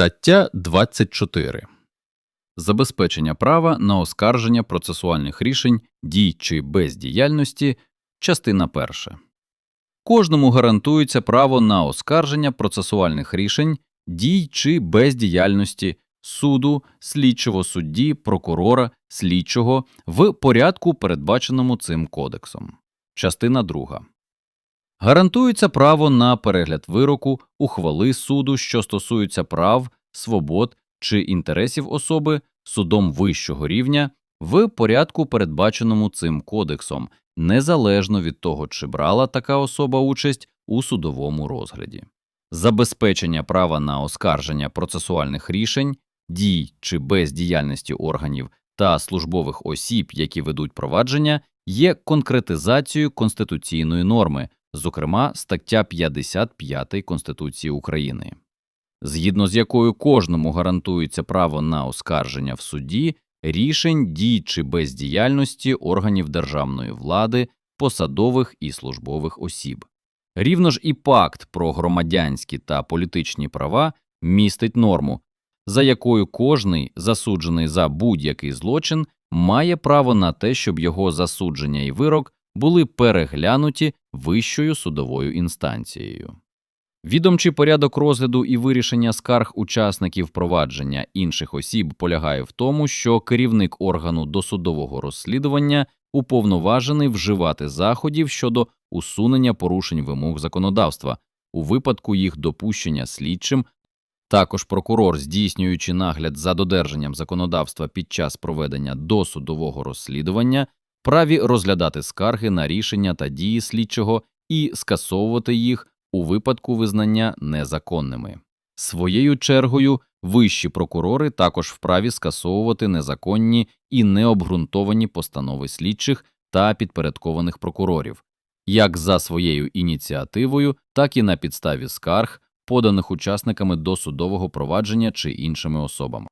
Стаття 24. Забезпечення права на оскарження процесуальних рішень дій чи бездіяльності. Частина перша. Кожному гарантується право на оскарження процесуальних рішень дій чи бездіяльності суду, слідчого судді, прокурора, слідчого в порядку, передбаченому цим кодексом. Частина друга. Гарантується право на перегляд вироку, ухвали суду, що стосуються прав, свобод чи інтересів особи судом вищого рівня в порядку, передбаченому цим кодексом, незалежно від того, чи брала така особа участь у судовому розгляді. Забезпечення права на оскарження процесуальних рішень, дій чи бездіяльності органів та службових осіб, які ведуть провадження, є конкретизацією конституційної норми, зокрема стаття 55 Конституції України, згідно з якою кожному гарантується право на оскарження в суді рішень дій чи бездіяльності органів державної влади, посадових і службових осіб. Рівно ж і пакт про громадянські та політичні права містить норму, за якою кожний засуджений за будь-який злочин має право на те, щоб його засудження і вирок були переглянуті вищою судовою інстанцією. Відомчий порядок розгляду і вирішення скарг учасників провадження інших осіб полягає в тому, що керівник органу досудового розслідування уповноважений вживати заходів щодо усунення порушень вимог законодавства у випадку їх допущення слідчим. Також прокурор, здійснюючи нагляд за додержанням законодавства під час проведення досудового розслідування, праві розглядати скарги на рішення та дії слідчого і скасовувати їх у випадку визнання незаконними. Своєю чергою вищі прокурори також вправі скасовувати незаконні і необґрунтовані постанови слідчих та підпорядкованих прокурорів, як за своєю ініціативою, так і на підставі скарг, поданих учасниками досудового провадження чи іншими особами.